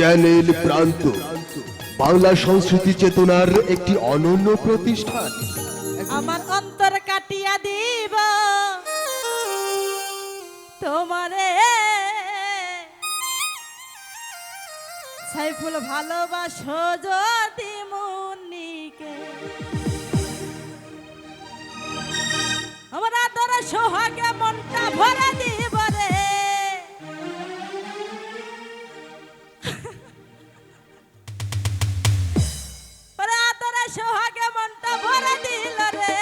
Channel প্রান্ত। বাংলা সংস্কৃতি চেতনার একটি অনন্য প্রতিষ্ঠান। আমার অন্তর কাটিয়া দিব। তোমারে সাইফুল, ভালোবাসো যদি মুন্নিকে আমার আদর সোহাগে মনটা ভরে দিব সোহাগে মনটা ভরে দিল রে।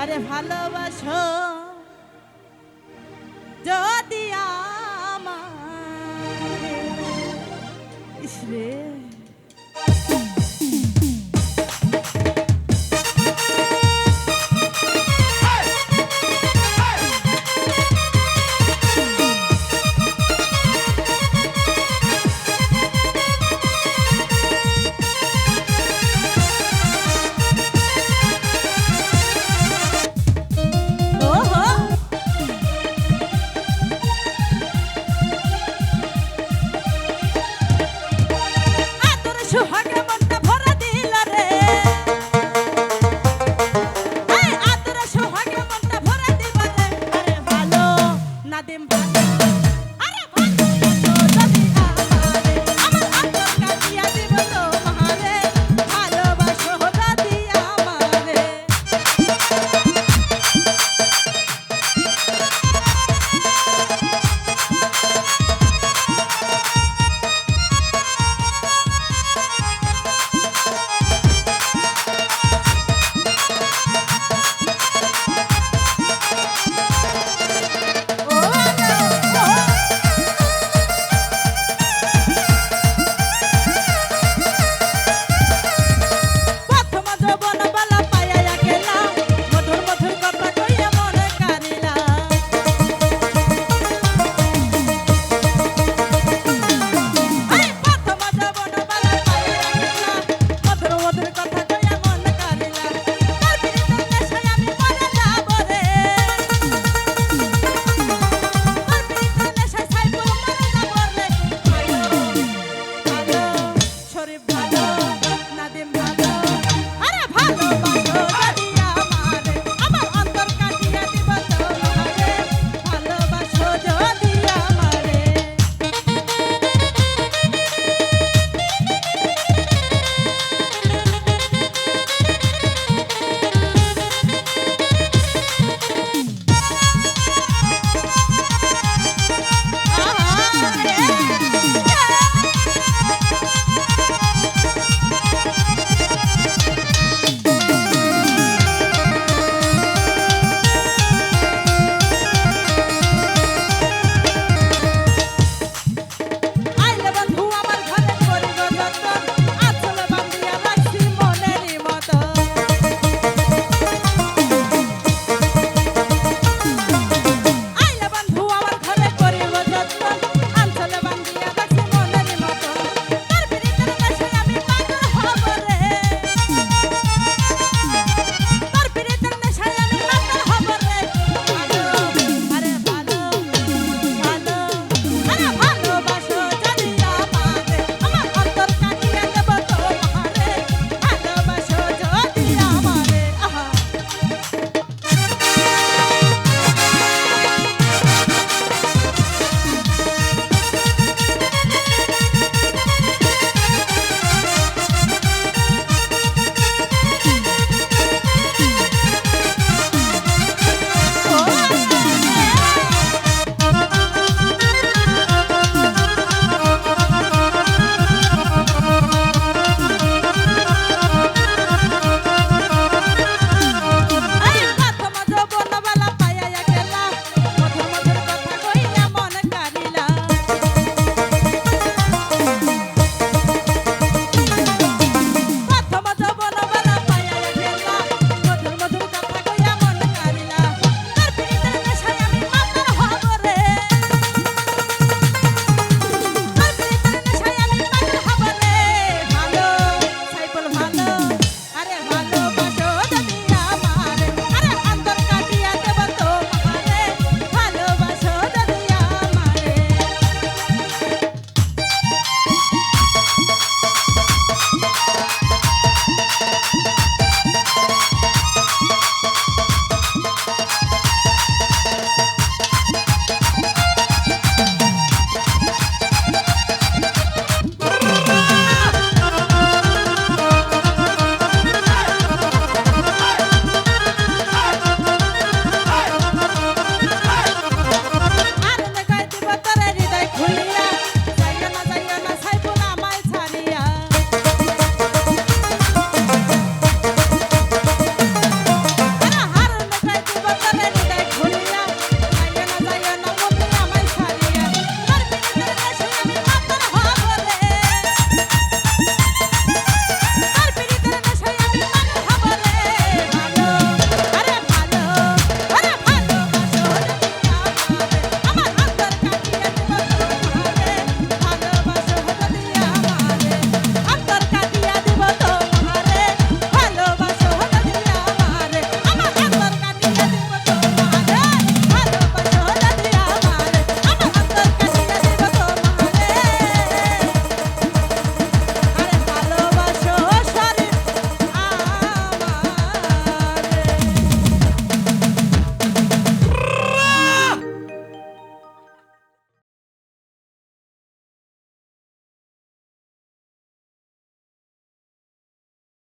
আরে ভালোবাসা।